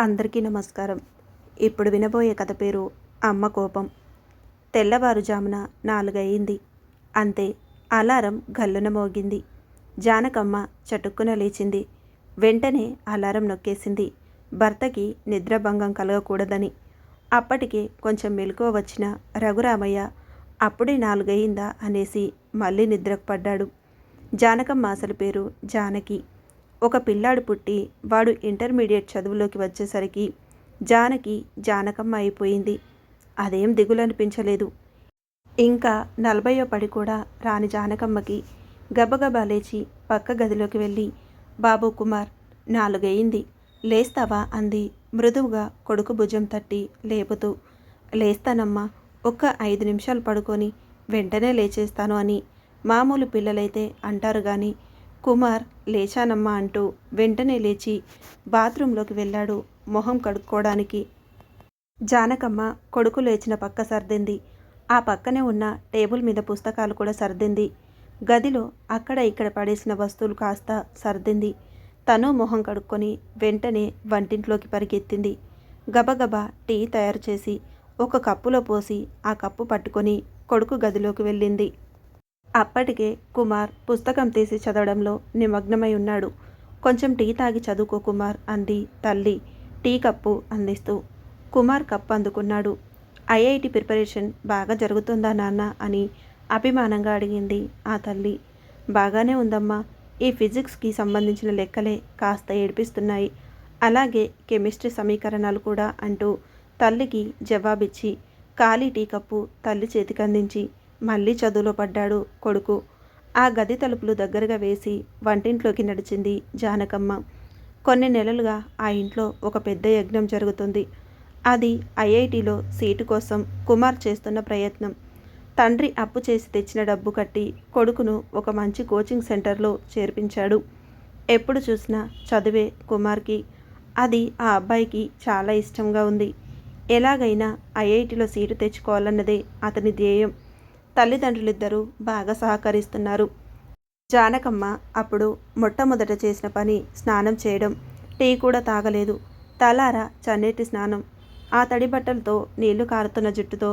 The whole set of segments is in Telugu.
అందరికీ నమస్కారం. ఇప్పుడు వినబోయే కథ పేరు అమ్మ కోపం. తెల్లవారుజామున నాలుగయింది. అంతే అలారం గల్లున మోగింది. జానకమ్మ చటుక్కున లేచింది. వెంటనే అలారం నొక్కేసింది. భర్తకి నిద్రభంగం కలగకూడదని. అప్పటికే కొంచెం మెలకువ వచ్చిన రఘురామయ్య అప్పుడే నాలుగయిందా? అనేసి మళ్ళీ నిద్రకు పడ్డాడు. జానకమ్మ అసలు పేరు జానకి. ఒక పిల్లాడు పుట్టి వాడు ఇంటర్మీడియట్ చదువులోకి వచ్చేసరికి జానకి జానకమ్మ అయిపోయింది. అదేం దిగులనిపించలేదు. ఇంకా నలభయో పడి కూడా రాని జానకమ్మకి గబగబా లేచి పక్క గదిలోకి వెళ్ళి బాబు కుమార్ నాలుగయింది. లేస్తావా? అంది. మృదువుగా కొడుకు భుజం తట్టి లేపుతూ లేస్తానమ్మా ఒక్క ఐదు నిమిషాలు పడుకొని వెంటనే లేచేస్తాను అని. మామూలు పిల్లలైతే అంటారు కానీ కుమార్ లేచానమ్మా అంటూ వెంటనే లేచి బాత్రూంలోకి వెళ్ళాడు మొహం కడుక్కోవడానికి. జానకమ్మ కొడుకు లేచిన పక్క సర్దింది. ఆ పక్కనే ఉన్న టేబుల్ మీద పుస్తకాలు కూడా సర్దింది. గదిలో అక్కడ ఇక్కడ పడేసిన వస్తువులు కాస్త సర్దింది. తను మొహం కడుక్కొని వెంటనే వంటింట్లోకి పరిగెత్తింది. గబగబా టీ తయారు చేసి ఒక కప్పులో పోసి ఆ కప్పు పట్టుకొని కొడుకు గదిలోకి వెళ్ళింది. అప్పటికే కుమార్ పుస్తకం తీసి చదవడంలో నిమగ్నమై ఉన్నాడు. కొంచెం టీ తాగి చదువుకో కుమార్ అంది తల్లి. టీ కప్పు అందిస్తూ. కుమార్ కప్పు అందుకున్నాడు. ఐఐటి ప్రిపరేషన్ బాగా జరుగుతుందా నాన్న అని అభిమానంగా అడిగింది ఆ తల్లి. బాగానే ఉందమ్మా. ఈ ఫిజిక్స్కి సంబంధించిన లెక్కలే కాస్త ఏడిపిస్తున్నాయి. అలాగే కెమిస్ట్రీ సమీకరణాలు కూడా అంటూ తల్లికి జవాబిచ్చి ఖాళీ టీ కప్పు తల్లి చేతికందించి మళ్ళీ చదువులో పడ్డాడు కొడుకు. ఆ గది తలుపులు దగ్గరగా వేసి వంటింట్లోకి నడిచింది జానకమ్మ. కొన్ని నెలలుగా ఆ ఇంట్లో ఒక పెద్ద యజ్ఞం జరుగుతుంది. అది ఐఐటిలో సీటు కోసం కుమార్ చేస్తున్న ప్రయత్నం. తండ్రి అప్పు చేసి తెచ్చిన డబ్బు కట్టి కొడుకును ఒక మంచి కోచింగ్ సెంటర్లో చేర్పించాడు. ఎప్పుడు చూసినా చదివే కుమార్కి. అది ఆ అబ్బాయికి చాలా ఇష్టంగా ఉంది. ఎలాగైనా ఐఐటిలో సీటు తెచ్చుకోవాలన్నదే అతని ధ్యేయం. తల్లిదండ్రులిద్దరూ బాగా సహకరిస్తున్నారు. జానకమ్మ అప్పుడు మొట్టమొదట చేసిన పని స్నానం చేయడం. టీ కూడా తాగలేదు. తలారా చన్నీటి స్నానం. ఆ తడి బట్టలతో నీళ్ళు కారుతున్న జుట్టుతో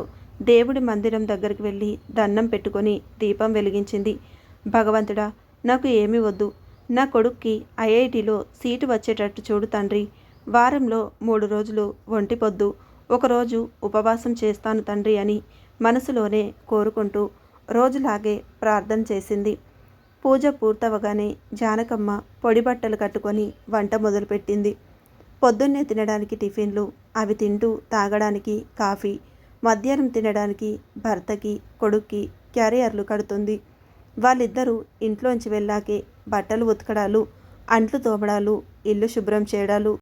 దేవుడి మందిరం దగ్గరికి వెళ్ళి దండం పెట్టుకొని దీపం వెలిగించింది. భగవంతుడా నాకు ఏమీ వద్దు. నా కొడుక్కి ఐఐటిలో సీటు వచ్చేటట్టు చూడు తండ్రి. వారంలో మూడు రోజులు ఒంటి పొద్దు ఒకరోజు ఉపవాసం చేస్తాను తండ్రి అని మనసులోనే కోరుకుంటూ రోజులాగే ప్రార్థన చేసింది. పూజ పూర్తవగానే జానకమ్మ పొడి బట్టలు కట్టుకొని వంట మొదలుపెట్టింది. పొద్దున్నే తినడానికి టిఫిన్లు అవి తింటూ తాగడానికి కాఫీ మధ్యాహ్నం తినడానికి భర్తకి కొడుక్కి క్యారియర్లు కడుతుంది. వాళ్ళిద్దరూ ఇంట్లోంచి వెళ్ళాకే బట్టలు ఉతకడాలు అంట్లు తోమడాలు ఇల్లు శుభ్రం చేయడాలు.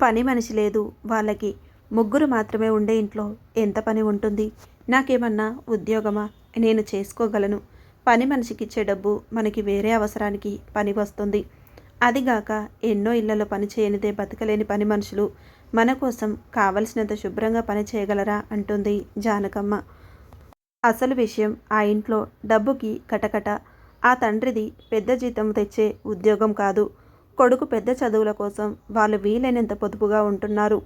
పని మనిషి లేదు. వాళ్ళకి ముగ్గురు మాత్రమే ఉండే ఇంట్లో ఎంత పని ఉంటుంది? నాకేమన్నా ఉద్యోగమా? నేను చేసుకోగలను. పని మనిషికి ఇచ్చే డబ్బు మనకి వేరే అవసరానికి పని వస్తుంది అదిగాక ఎన్నో ఇళ్ళలో పని చేయనిదే బతకలేని పని మనుషులు మన కోసం కావలసినంత శుభ్రంగా పని చేయగలరా? అంటుంది జానకమ్మ. అసలు విషయం ఆ ఇంట్లో డబ్బుకి కటకట. ఆ తండ్రిది పెద్ద జీతం తెచ్చే ఉద్యోగం కాదు. కొడుకు పెద్ద చదువుల కోసం వాళ్ళు వీలైనంత పొదుపుగా ఉంటున్నారు.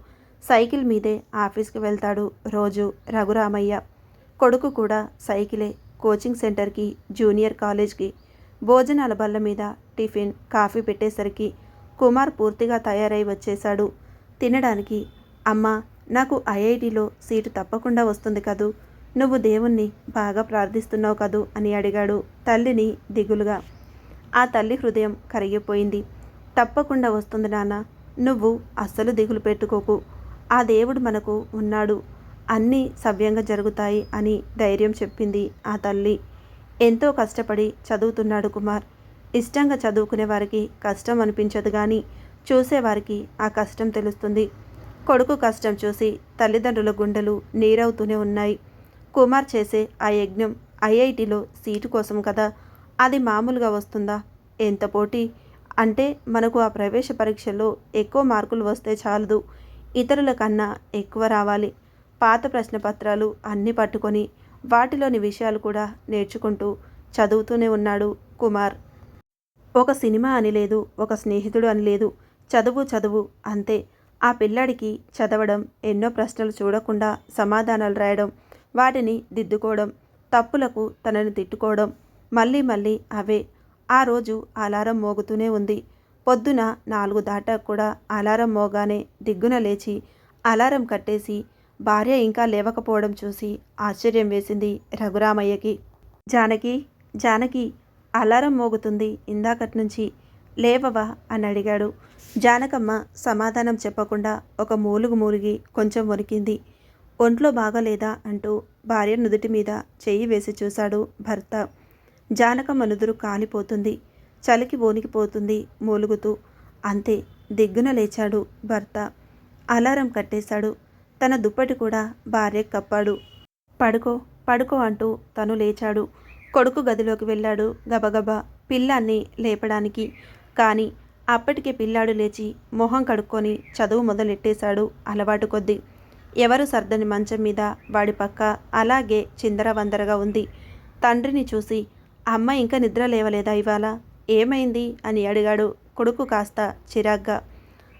సైకిల్ మీదే ఆఫీస్కి వెళ్తాడు రోజు రఘురామయ్య. కొడుకు కూడా సైకిలే కోచింగ్ సెంటర్కి జూనియర్ కాలేజ్కి భోజనాల బల్ల మీద టిఫిన్ కాఫీ పెట్టేసరికి కుమార్ పూర్తిగా తయారై వచ్చేశాడు. తినడానికి అమ్మా నాకు ఐఐటిలో సీటు తప్పకుండా వస్తుంది కదూ నువ్వు దేవుణ్ణి బాగా ప్రార్థిస్తున్నావు కదూ అని అడిగాడు తల్లిని దిగులుగా. ఆ తల్లి హృదయం కరిగిపోయింది. తప్పకుండా వస్తుంది నాన్న నువ్వు అస్సలు దిగులు పెట్టుకోకు ఆ దేవుడు మనకు ఉన్నాడు అన్నీ సవ్యంగా జరుగుతాయి అని ధైర్యం చెప్పింది ఆ తల్లి. ఎంతో కష్టపడి చదువుతున్నాడు కుమార్. ఇష్టంగా చదువుకునే వారికి కష్టం అనిపించదు కానీ చూసేవారికి ఆ కష్టం తెలుస్తుంది. కొడుకు కష్టం చూసి తల్లిదండ్రుల గుండెలు నీరవుతూనే ఉన్నాయి. కుమార్ చేసే ఆ యజ్ఞం ఐఐటిలో సీటు కోసం కదా? అది మామూలుగా వస్తుందా? ఎంత పోటీ? అంటే మనకు ఆ ప్రవేశ పరీక్షల్లో ఎక్కువ మార్కులు వస్తే చాలదు. ఇతరుల కన్నా ఎక్కువ రావాలి. పాత ప్రశ్నపత్రాలు అన్నీ పట్టుకొని వాటిలోని విషయాలు కూడా నేర్చుకుంటూ చదువుతూనే ఉన్నాడు కుమార్. ఒక సినిమా అని లేదు ఒక స్నేహితుడు అని లేదు చదువు చదువు అంతే. ఆ పిల్లాడికి చదవడం ఎన్నో ప్రశ్నలు చూడకుండా సమాధానాలు రాయడం వాటిని దిద్దుకోవడం తప్పులకు తనని తిట్టుకోవడం మళ్ళీ మళ్ళీ అవే. ఆ రోజు అలారం మోగుతూనే ఉంది. పొద్దున నాలుగు దాటాక కూడా అలారం మోగానే దిగ్గున లేచి అలారం కట్టేసి భార్య ఇంకా లేవకపోవడం చూసి ఆశ్చర్యం వేసింది రఘురామయ్యకి. జానకి జానకి అలారం మోగుతుంది ఇందాకటి నుంచి. లేవవా? అని అడిగాడు. జానకమ్మ సమాధానం చెప్పకుండా ఒక మూలుగు మూలిగి కొంచెం వణికింది. ఒంట్లో బాగలేదా? అంటూ భార్య నుదుటి మీద చెయ్యి వేసి చూశాడు భర్త. జానకమ్మ నుదురు కాలిపోతుంది. చలికి వోనికిపోతుంది మూలుగుతూ. అంతే దిగ్గున లేచాడు భర్త. అలారం కట్టేశాడు తన దుప్పటి కూడా భార్య కప్పాడు. పడుకో పడుకో అంటూ తను లేచాడు. కొడుకు గదిలోకి వెళ్ళాడు గబగబా పిల్లాన్ని లేపడానికి. కానీ అప్పటికే పిల్లాడు లేచి మొహం కడుక్కొని చదువు మొదలెట్టేశాడు అలవాటు కొద్దీ. ఎవరు సర్దని మంచం మీద వాడి పక్క అలాగే చిందరవందరగా ఉంది. తండ్రిని చూసి అమ్మ ఇంకా నిద్ర లేవలేదా ఇవాళ? ఏమైంది? అని అడిగాడు కొడుకు కాస్త చిరాగ్గా.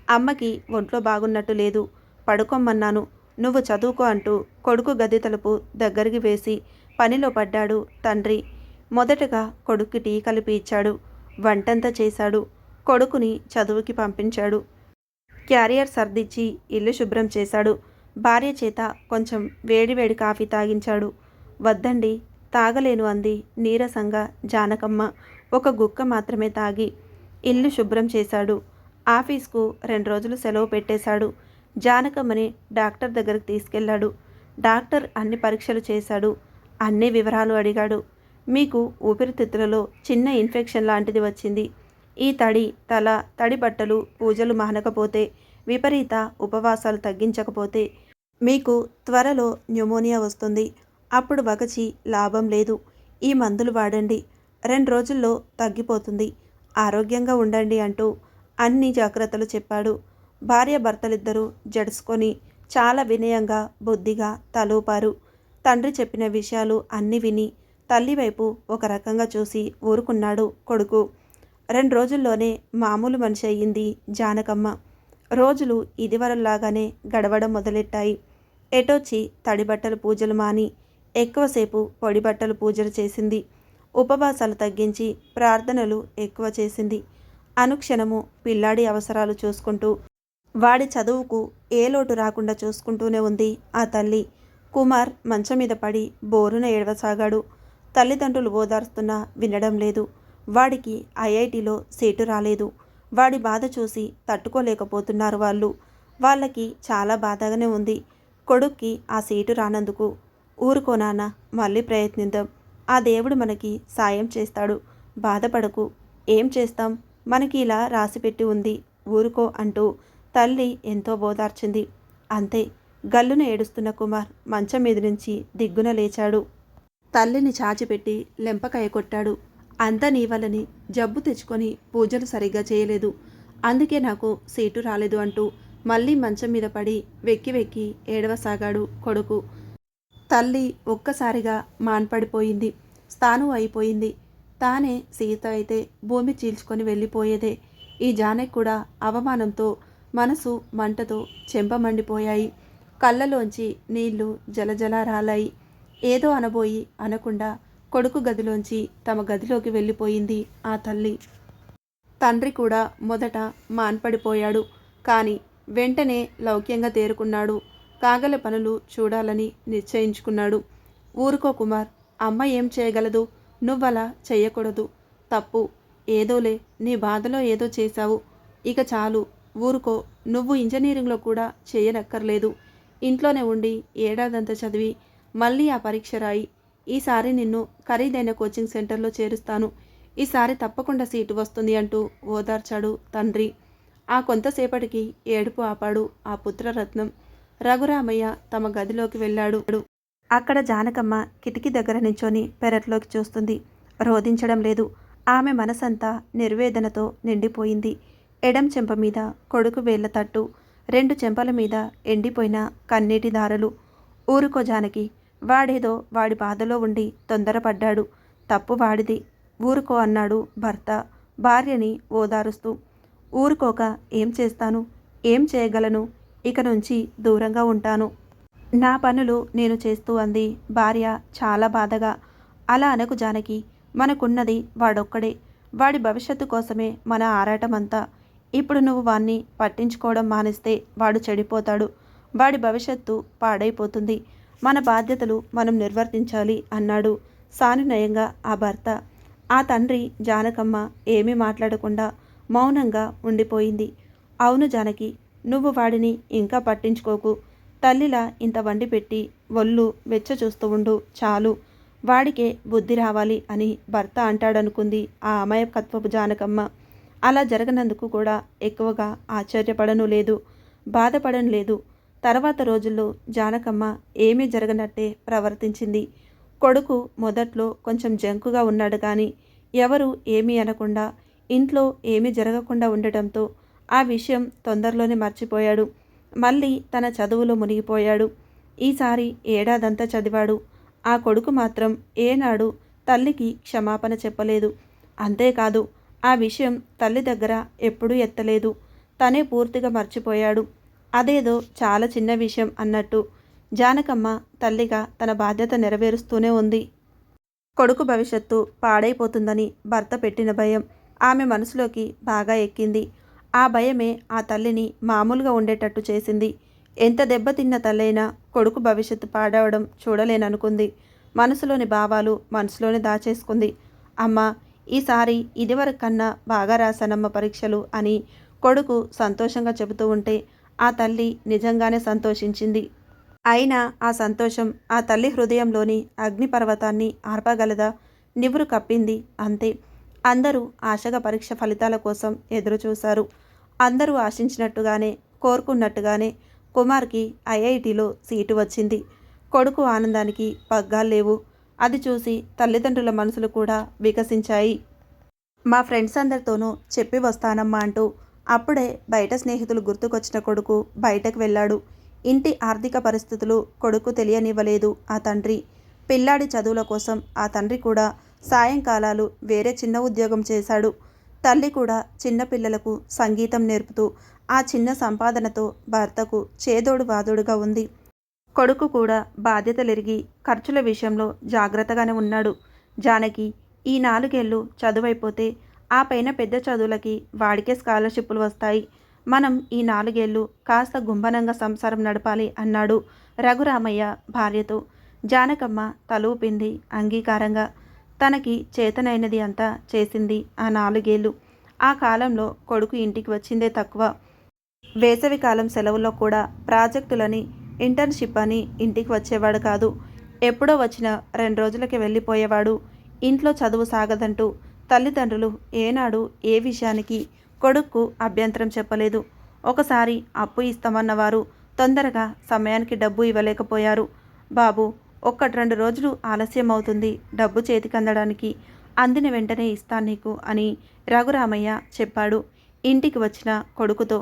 అమ్మకి ఒంట్లో బాగున్నట్టు లేదు. పడుకోమన్నాను. నువ్వు చదువుకో అంటూ కొడుకు గది తలుపు దగ్గరికి వేసి పనిలో పడ్డాడు తండ్రి. మొదటగా కొడుక్కి టీ కలిపి ఇచ్చాడు. వంటంతా చేశాడు. కొడుకుని చదువుకి పంపించాడు. క్యారియర్ సర్దిచ్చి ఇల్లు శుభ్రం చేశాడు. భార్య చేత కొంచెం వేడివేడి కాఫీ తాగించాడు. వద్దండి తాగలేను అంది నీరసంగా జానకమ్మ. ఒక గుక్క మాత్రమే తాగి ఇల్లు శుభ్రం చేశాడు. ఆఫీస్కు రెండు రోజులు సెలవు పెట్టేశాడు. జానకమ్మని డాక్టర్ దగ్గరికి తీసుకెళ్ళాడు. డాక్టర్ అన్ని పరీక్షలు చేశాడు. అన్ని వివరాలు అడిగాడు. మీకు ఊపిరితిత్తులలో చిన్న ఇన్ఫెక్షన్ లాంటిది వచ్చింది. ఈ తడి తల తడి బట్టలు పూజలు మానకపోతే విపరీత ఉపవాసాలు తగ్గించకపోతే మీకు త్వరలో న్యూమోనియా వస్తుంది. అప్పుడు వగచి లాభం లేదు. ఈ మందులు వాడండి. రెండు రోజుల్లో తగ్గిపోతుంది. ఆరోగ్యంగా ఉండండి అంటూ అన్ని జాగ్రత్తలు చెప్పాడు. భార్య భర్తలిద్దరూ జడుసుకొని చాలా వినయంగా బుద్ధిగా తలూపారు. తండ్రి చెప్పిన విషయాలు అన్ని విని తల్లి వైపు ఒక రకంగా చూసి ఊరుకున్నాడు కొడుకు. రెండు రోజుల్లోనే మామూలు మనిషి అయ్యింది జానకమ్మ. రోజులు ఇదివరలాగానే గడవడం మొదలెట్టాయి. ఎటొచ్చి తడి బట్టలు పూజలు మాని ఎక్కువసేపు పొడి బట్టలు పూజలు చేసింది. ఉపవాసాలు తగ్గించి ప్రార్థనలు ఎక్కువ చేసింది. అనుక్షణము పిల్లాడి అవసరాలు చూసుకుంటూ వాడి చదువుకు ఏ లోటు రాకుండా చూసుకుంటూనే ఉంది ఆ తల్లి. కుమార్ మంచం మీద పడి బోరున ఏడవసాగాడు. తల్లిదండ్రులు ఓదార్స్తున్నా వినడం లేదు. వాడికి ఐఐటిలో సీటు రాలేదు. వాడి బాధ చూసి తట్టుకోలేకపోతున్నారు వాళ్ళు. వాళ్ళకి చాలా బాధగానే ఉంది. కొడుక్కి ఆ సీటు రానందుకు ఊరుకోనానా మళ్ళీ ప్రయత్నిద్దాం. ఆ దేవుడు మనకి సాయం చేస్తాడు. బాధపడకు. ఏం చేస్తాం? మనకి ఇలా రాసిపెట్టి ఉంది. ఊరుకో అంటూ తల్లి ఎంతో బోదార్చింది. అంతే గల్లును ఏడుస్తున్న కుమార్ మంచం మీద నుంచి దిగ్గున లేచాడు. తల్లిని చాచిపెట్టి లెంపకాయ కొట్టాడు. అంతా నీ జబ్బు తెచ్చుకొని పూజలు సరిగ్గా చేయలేదు. అందుకే నాకు సీటు రాలేదు అంటూ మళ్ళీ మంచం మీద పడి వెక్కి వెక్కి ఏడవసాగాడు కొడుకు. తల్లి ఒక్కసారిగా మాన్పడిపోయింది. స్థానం అయిపోయింది. తానే సీత అయితే భూమి చీల్చుకొని వెళ్ళిపోయేదే. ఈ జానకి కూడా అవమానంతో మనసు మంటతో చెంపమండిపోయాయి. కళ్ళలోంచి నీళ్ళు జలజల రాలాయి ఏదో అనబోయి అనకుండా కొడుకు గదిలోంచి తమ గదిలోకి వెళ్ళిపోయింది ఆ తల్లి. తండ్రి కూడా మొదట మాన్పడిపోయాడు. కానీ వెంటనే లౌక్యంగా తేరుకున్నాడు. కాగల పనులు చూడాలని నిశ్చయించుకున్నాడు. ఊరుకో కుమార్ అమ్మ ఏం చేయగలదు? నువ్వలా చేయకూడదు. తప్పు. ఏదోలే నీ బాధలో ఏదో చేశావు. ఇక చాలు. ఊరుకో నువ్వు ఇంజనీరింగ్లో కూడా చేయనక్కర్లేదు. ఇంట్లోనే ఉండి ఏడాదంతా చదివి మళ్ళీ ఆ పరీక్ష రాయి. ఈసారి నిన్ను ఖరీదైన కోచింగ్ సెంటర్లో చేరుస్తాను. ఈసారి తప్పకుండా సీటు వస్తుంది అంటూ ఓదార్చాడు తండ్రి. ఆ కొంతసేపటికి ఏడుపు ఆపాడు ఆ పుత్రరత్నం. రఘురామయ్య తమ గదిలోకి వెళ్ళాడు. అక్కడ జానకమ్మ కిటికీ దగ్గర నించొని పెరట్లోకి చూస్తుంది. రోధించడం లేదు. ఆమె మనసంతా నిర్వేదనతో నిండిపోయింది. ఎడం చెంప మీద కొడుకు వేళ్ళ తట్టు రెండు చెంపల మీద ఎండిపోయిన కన్నీటి దారలు ఊరుకో జానకి వాడేదో వాడి బాధలో ఉండి తొందరపడ్డాడు. తప్పు వాడిది. ఊరుకో అన్నాడు భర్త. భార్యని ఓదారుస్తూ ఊరుకోక ఏం చేస్తాను? ఏం చేయగలను? ఇక నుంచి దూరంగా ఉంటాను. నా పనులు నేను చేస్తూ అంది భార్య చాలా బాధగా. అలా అనకు జానకి మనకున్నది వాడొక్కడే. వాడి భవిష్యత్తు కోసమే మన ఆరాటమంతా. ఇప్పుడు నువ్వు వాణ్ణి పట్టించుకోవడం మానేస్తే వాడు చెడిపోతాడు. వాడి భవిష్యత్తు పాడైపోతుంది. మన బాధ్యతలు మనం నిర్వర్తించాలి అన్నాడు సానునయంగా ఆ భర్త. ఆ తండ్రి జానకమ్మ ఏమీ మాట్లాడకుండా మౌనంగా ఉండిపోయింది. అవును జానకి నువ్వు వాడిని ఇంకా పట్టించుకోకు. తల్లిలా ఇంత వండి పెట్టి ఒళ్ళు వెచ్చ చూస్తూ ఉండు చాలు. వాడికే బుద్ధి రావాలి అని భర్త అంటాడనుకుంది ఆ అమాయకత్వపు జానకమ్మ. అలా జరగనందుకు కూడా ఎక్కువగా ఆశ్చర్యపడను లేదు బాధపడను లేదు. తర్వాత రోజుల్లో జానకమ్మ ఏమీ జరగనట్టే ప్రవర్తించింది. కొడుకు మొదట్లో కొంచెం జంకుగా ఉన్నాడు కానీ ఎవరు ఏమీ అనకుండా ఇంట్లో ఏమీ జరగకుండా ఉండటంతో ఆ విషయం తొందరలోనే మర్చిపోయాడు. మళ్ళీ తన చదువులో మునిగిపోయాడు. ఈసారి ఏడాదంతా చదివాడు. ఆ కొడుకు మాత్రం ఏనాడు తల్లికి క్షమాపణ చెప్పలేదు. అంతేకాదు ఆ విషయం తల్లి దగ్గర ఎప్పుడూ ఎత్తలేదు. తనే పూర్తిగా మర్చిపోయాడు. అదేదో చాలా చిన్న విషయం అన్నట్టు జానకమ్మ తల్లిగా తన బాధ్యత నెరవేరుస్తూనే ఉంది. కొడుకు భవిష్యత్తు పాడైపోతుందని భర్త పెట్టిన భయం ఆమె మనసులోకి బాగా ఎక్కింది. ఆ భయమే ఆ తల్లిని మామూలుగా ఉండేటట్టు చేసింది. ఎంత దెబ్బతిన్న తల్లైనా కొడుకు భవిష్యత్తు పాడవడం చూడలేననుకుంది. మనసులోని భావాలు మనసులోనే దాచేసుకుంది. అమ్మ ఈసారి ఇదివరకు కన్నా బాగా రాశానమ్మ పరీక్షలు అని కొడుకు సంతోషంగా చెబుతూ ఉంటే ఆ తల్లి నిజంగానే సంతోషించింది. అయినా ఆ సంతోషం ఆ తల్లి హృదయంలోని అగ్నిపర్వతాన్ని ఆర్పగలదా? నివురు కప్పింది అంతే. అందరూ ఆశగా పరీక్ష ఫలితాల కోసం ఎదురుచూశారు. అందరూ ఆశించినట్టుగానే కోరుకున్నట్టుగానే కుమార్కి ఐఐటిలో సీటు వచ్చింది. కొడుకు ఆనందానికి పగ్గాలు లేవు. అది చూసి తల్లిదండ్రుల మనసులు కూడా వికసించాయి. మా ఫ్రెండ్స్ అందరితోనూ చెప్పి వస్తానమ్మా అంటూ అప్పుడే బయట స్నేహితులు గుర్తుకొచ్చిన కొడుకు బయటకు వెళ్ళాడు. ఇంటి ఆర్థిక పరిస్థితులు కొడుకు తెలియనివ్వలేదు ఆ తండ్రి. పిల్లాడి చదువుల కోసం ఆ తండ్రి కూడా సాయంకాలాలు వేరే చిన్న ఉద్యోగం చేశాడు. తల్లి కూడా చిన్న పిల్లలకు సంగీతం నేర్పుతూ ఆ చిన్న సంపాదనతో భర్తకు చేదోడు వాదోడుగా ఉంది. కొడుకు కూడా బాధ్యతలెరిగి ఖర్చుల విషయంలో జాగ్రత్తగానే ఉన్నాడు. జానకి ఈ నాలుగేళ్ళు చదువైపోతే ఆ పైన పెద్ద చదువులకి వాడికే స్కాలర్షిప్లు వస్తాయి. మనం ఈ నాలుగేళ్ళు కాస్త గుంభనంగా సంసారం నడపాలి అన్నాడు రఘురామయ్య భార్యతో. జానకమ్మ తలూపింది అంగీకారంగా. తనకి చేతనైనది అంతా చేసింది ఆ నాలుగేళ్ళు. ఆ కాలంలో కొడుకు ఇంటికి వచ్చిందే తక్కువ. వేసవికాలం సెలవుల్లో కూడా ప్రాజెక్టులని ఇంటర్న్షిప్ అని ఇంటికి వచ్చేవాడు కాదు. ఎప్పుడో వచ్చిన రెండు రోజులకి వెళ్ళిపోయేవాడు. ఇంట్లో చదువు సాగదంటూ తల్లిదండ్రులు ఏనాడు ఏ విషయానికి కొడుక్కు అభ్యంతరం చెప్పలేదు. ఒకసారి అప్పు ఇస్తామన్నవారు తొందరగా సమయానికి డబ్బు ఇవ్వలేకపోయారు. బాబు ఒక్కటి రెండు రోజులు ఆలస్యం అవుతుంది డబ్బు చేతికందడానికి అందిన వెంటనే ఇస్తాను నీకు అని రఘురామయ్య చెప్పాడు. ఇంటికి వచ్చిన కొడుకుతో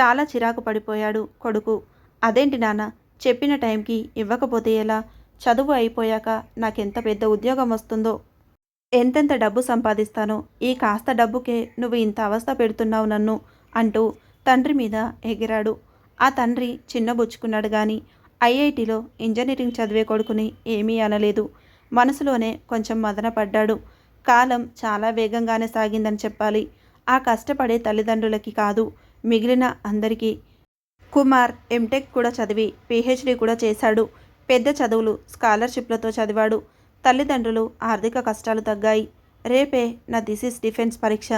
చాలా చిరాకు పడిపోయాడు కొడుకు. అదేంటి నాన్న? చెప్పిన టైంకి ఇవ్వకపోతే ఎలా? చదువు అయిపోయాక నాకెంత పెద్ద ఉద్యోగం వస్తుందో. ఎంతెంత డబ్బు సంపాదిస్తానో ఈ కాస్త డబ్బుకే నువ్వు ఇంత అవస్థ పెడుతున్నావు నన్ను అంటూ తండ్రి మీద ఎగిరాడు. ఆ తండ్రి చిన్నబుచ్చుకున్నాడు కానీ ఐఐటిలో ఇంజనీరింగ్ చదివే కొడుకుని ఏమీ అనలేదు. మనసులోనే కొంచెం మదనపడ్డాడు కాలం చాలా వేగంగానే సాగిందని చెప్పాలి. ఆ కష్టపడే తల్లిదండ్రులకి కాదు మిగిలిన అందరికీ కుమార్ ఎంటెక్ కూడా చదివి పిహెచ్డి కూడా చేశాడు. పెద్ద చదువులు స్కాలర్షిప్లతో చదివాడు. తల్లిదండ్రులు ఆర్థిక కష్టాలు తగ్గాయి. రేపే నా దిసిస్ డిఫెన్స్ పరీక్ష.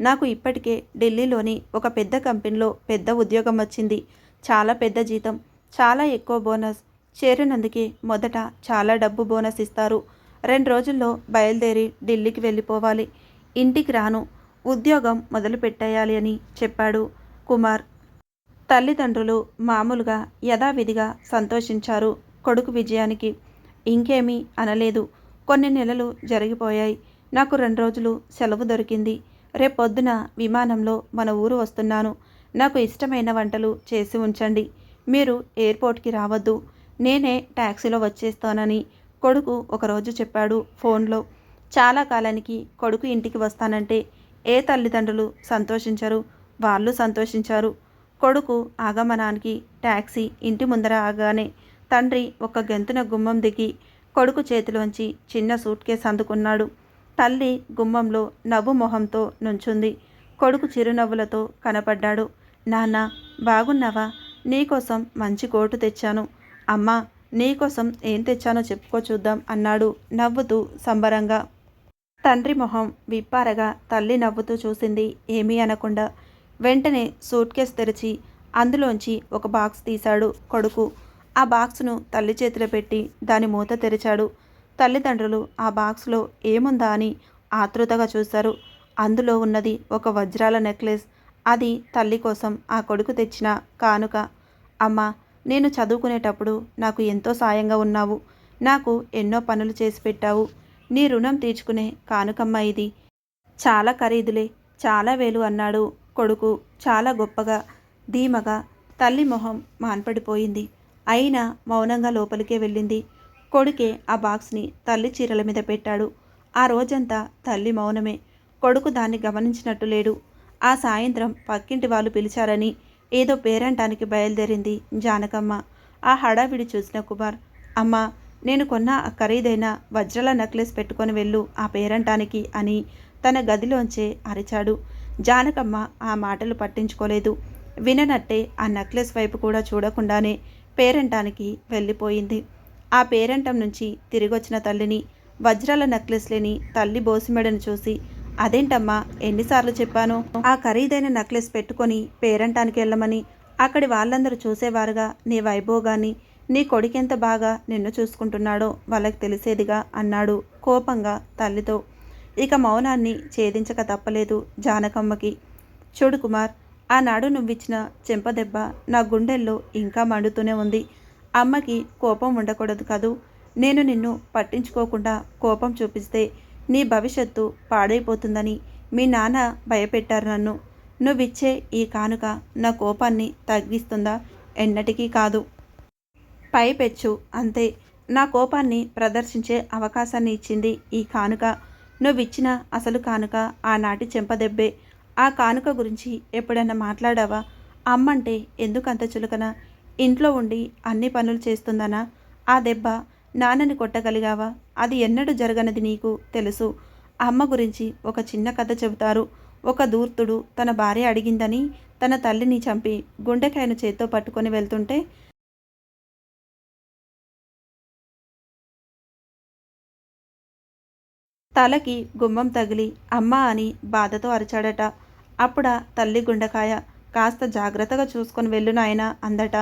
నాకు ఇప్పటికే ఢిల్లీలోని ఒక పెద్ద కంపెనీలో పెద్ద ఉద్యోగం వచ్చింది. చాలా పెద్ద జీతం చాలా ఎక్కువ బోనస్. చేరినందుకే మొదట చాలా డబ్బు బోనస్ ఇస్తారు. రెండు రోజుల్లో బయలుదేరి ఢిల్లీకి వెళ్ళిపోవాలి. ఇంటికి రాను ఉద్యోగం మొదలు పెట్టేయాలి అని చెప్పాడు కుమార్. తల్లిదండ్రులు మామూలుగా యథావిధిగా సంతోషించారు. కొడుకు విజయానికి ఇంకేమీ అనలేదు. కొన్ని నెలలు జరిగిపోయాయి. నాకు రెండు రోజులు సెలవు దొరికింది. రేపొద్దున విమానంలో మన ఊరు వస్తున్నాను. నాకు ఇష్టమైన వంటలు చేసి ఉంచండి. మీరు ఎయిర్పోర్ట్కి రావద్దు. నేనే ట్యాక్సీలో వచ్చేస్తానని కొడుకు ఒకరోజు చెప్పాడు ఫోన్లో. చాలా కాలానికి కొడుకు ఇంటికి వస్తానంటే ఏ తల్లిదండ్రులు సంతోషించరు? వాళ్ళు సంతోషించారు. కొడుకు ఆగమనానికి ట్యాక్సీ ఇంటి ముందర ఆగానే తండ్రి ఒక గెంతున గుమ్మం దిగి కొడుకు చేతిలోంచి చిన్న సూట్ కేసు అందుకున్నాడు. తల్లి గుమ్మంలో నవ్వు మొహంతో నుంచుంది. కొడుకు చిరునవ్వులతో కనపడ్డాడు. నాన్న బాగున్నావా? నీకోసం మంచి కోటు తెచ్చాను. అమ్మా నీకోసం ఏం తెచ్చానో చెప్పుకో చూద్దాం అన్నాడు నవ్వుతూ సంబరంగా. తండ్రి మొహం విప్పారగా తల్లి నవ్వుతూ చూసింది. ఏమీ అనకుండా వెంటనే సూట్ కేస్ తెరిచి అందులోంచి ఒక బాక్స్ తీశాడు కొడుకు. ఆ బాక్స్ను తల్లి చేతిలో పెట్టి దాని మూత తెరిచాడు. తల్లిదండ్రులు ఆ బాక్స్లో ఏముందా అని ఆతృతగా చూశారు. అందులో ఉన్నది ఒక వజ్రాల నెక్లెస్. అది తల్లి కోసం ఆ కొడుకు తెచ్చిన కానుక. అమ్మ నేను చదువుకునేటప్పుడు నాకు ఎంతో సాయంగా ఉన్నావు. నాకు ఎన్నో పనులు చేసి పెట్టావు. నీ రుణం తీర్చుకునే కానుకమ్మ ఇది. చాలా ఖరీదులే చాలా వేలు అన్నాడు. కొడుకు చాలా గొప్పగా ధీమగా తల్లి మొహం మాన్పడిపోయింది. అయినా మౌనంగా లోపలికే వెళ్ళింది. కొడుకే ఆ బాక్స్ని తల్లి చీరల మీద పెట్టాడు. ఆ రోజంతా తల్లి మౌనమే. కొడుకు దాన్ని గమనించినట్టు లేడు. ఆ సాయంత్రం పక్కింటి వాళ్ళు పిలిచారని ఏదో పేరంటానికి బయలుదేరింది జానకమ్మ. ఆ హడావిడి చూసిన కుమార్ అమ్మ నేను కొన్న ఆ ఖరీదైన వజ్రాల నెక్లెస్ పెట్టుకొని వెళ్ళు ఆ పేరంటానికి అని తన గదిలోంచే అరిచాడు. జానకమ్మ ఆ మాటలు పట్టించుకోలేదు. విననట్టే ఆ నెక్లెస్ వైపు కూడా చూడకుండానే పేరంటానికి వెళ్ళిపోయింది. ఆ పేరంటం నుంచి తిరిగొచ్చిన తల్లిని వజ్రాల నెక్లెస్ లేని తల్లి బోసిమెడను చూసి అదేంటమ్మా ఎన్నిసార్లు చెప్పాను? ఆ ఖరీదైన నెక్లెస్ పెట్టుకొని పేరంటానికి వెళ్ళమని అక్కడి వాళ్ళందరూ చూసేవారుగా నీ వైభోగాన్ని. నీ కొడుకెంత బాగా నిన్ను చూసుకుంటున్నాడో వాళ్ళకి తెలిసేదిగా అన్నాడు కోపంగా తల్లితో. ఇక మౌనాన్ని ఛేదించక తప్పలేదు జానకమ్మకి. చూడు కుమార్ ఆనాడు నువ్విచ్చిన చెంపదెబ్బ నా గుండెల్లో ఇంకా మండుతూనే ఉంది. అమ్మకి కోపం ఉండకూడదు కదూ. నేను నిన్ను పట్టించుకోకుండా కోపం చూపిస్తే నీ భవిష్యత్తు పాడైపోతుందని మీ నాన్న భయపెట్టారు నన్ను. నువ్విచ్చే ఈ కానుక నా కోపాన్ని తగ్గిస్తుందా? ఎన్నటికీ కాదు. పైపెచ్చు అంతే. నా కోపాన్ని ప్రదర్శించే అవకాశాన్ని ఇచ్చింది ఈ కానుక. నువ్విచ్చిన అసలు కానుక ఆనాటి చెంపదెబ్బే ఆ కానుక గురించి ఎప్పుడన్నా మాట్లాడావా? అమ్మంటే ఎందుకంత చులకన? ఇంట్లో ఉండి అన్ని పనులు చేస్తుందనా? ఆ దెబ్బ నాన్నని కొట్టగలిగావా? అది ఎన్నడూ జరగనది నీకు తెలుసు. అమ్మ గురించి ఒక చిన్న కథ చెబుతారు. ఒక దూర్తుడు తన భార్య అడిగిందని తన తల్లిని చంపి గుండెకాయను చేత్తో పట్టుకొని వెళ్తుంటే తలకి గుమ్మం తగిలి అమ్మ అని బాధతో అరిచాడట. అప్పుడ తల్లి గుండకాయ కాస్త జాగ్రత్తగా చూసుకొని వెళ్ళు నాయన అందట.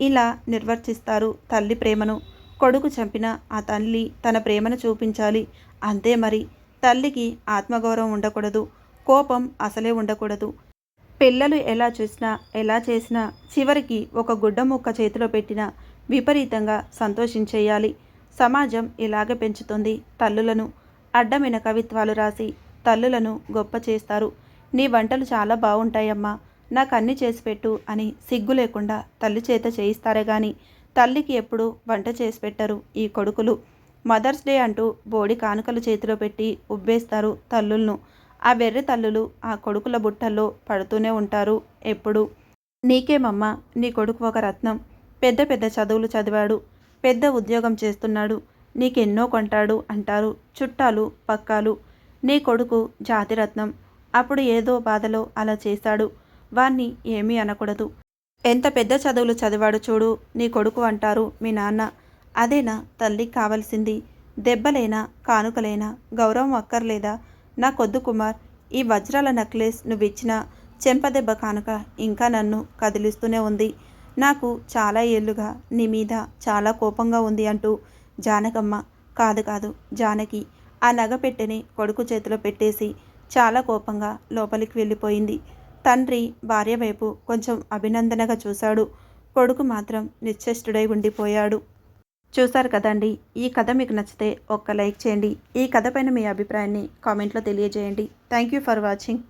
ఇలా నిర్వర్తిస్తారు తల్లి ప్రేమను. కొడుకు చంపిన ఆ తల్లి తన ప్రేమను చూపించాలి. అంతే మరి. తల్లికి ఆత్మగౌరవం ఉండకూడదు. కోపం అసలే ఉండకూడదు. పిల్లలు ఎలా చూసినా ఎలా చేసినా చివరికి ఒక గుడ్డ ముక్క చేతిలో పెట్టినా విపరీతంగా సంతోషించేయాలి. సమాజం ఇలాగ పెంచుతుంది తల్లులను. అడ్డమైన కవిత్వాలు రాసి తల్లులను గొప్ప చేస్తారు. నీ వంటలు చాలా బాగుంటాయమ్మా నాకు అన్ని చేసి పెట్టు అని సిగ్గు లేకుండా తల్లి చేత చేయిస్తారే గాని తల్లికి ఎప్పుడు వంట చేసి పెట్టరు ఈ కొడుకులు. మదర్స్ డే అంటూ బోడి కానుకలు చేతిలో పెట్టి ఉబ్బేస్తారు తల్లులను. ఆ వెర్రి తల్లులు ఆ కొడుకుల బుట్టల్లో పడుతూనే ఉంటారు ఎప్పుడు. నీకేమమ్మా నీ కొడుకు ఒక రత్నం. పెద్ద పెద్ద చదువులు చదివాడు. పెద్ద ఉద్యోగం చేస్తున్నాడు. నీకెన్నో కొంటాడు అంటారు చుట్టాలు పక్కాలు. నీ కొడుకు జాతిరత్నం. అప్పుడు ఏదో బాధలో అలా చేశాడు. వాణ్ణి ఏమీ అనకూడదు. ఎంత పెద్ద చదువులు చదివాడు చూడు నీ కొడుకు అంటారు మీ నాన్న. అదేనా తల్లికి కావలసింది? దెబ్బలేనా కానుకలేనా? గౌరవం అక్కర్లేదా? నా కొద్దు కుమార్ ఈ వజ్రాల నెక్లెస్ నువ్విచ్చిన చెంపదెబ్బ కానుక ఇంకా నన్ను కదిలిస్తూనే ఉంది. నాకు చాలా ఏళ్ళుగా నీ మీద చాలా కోపంగా ఉంది అంటూ జానకమ్మ. కాదు కాదు జానకి. ఆ నగ పెట్టెని కొడుకు చేతిలో పెట్టేసి చాలా కోపంగా లోపలికి వెళ్ళిపోయింది. తండ్రి భార్య వైపు కొంచెం అభినందనగా చూశాడు. కొడుకు మాత్రం నిశ్చేష్టుడై ఉండిపోయాడు. చూశారు కదండి ఈ కథ మీకు నచ్చితే ఒక్క లైక్ చేయండి. ఈ కథ పైన మీ అభిప్రాయాన్ని కామెంట్లో తెలియజేయండి. Thank you for watching.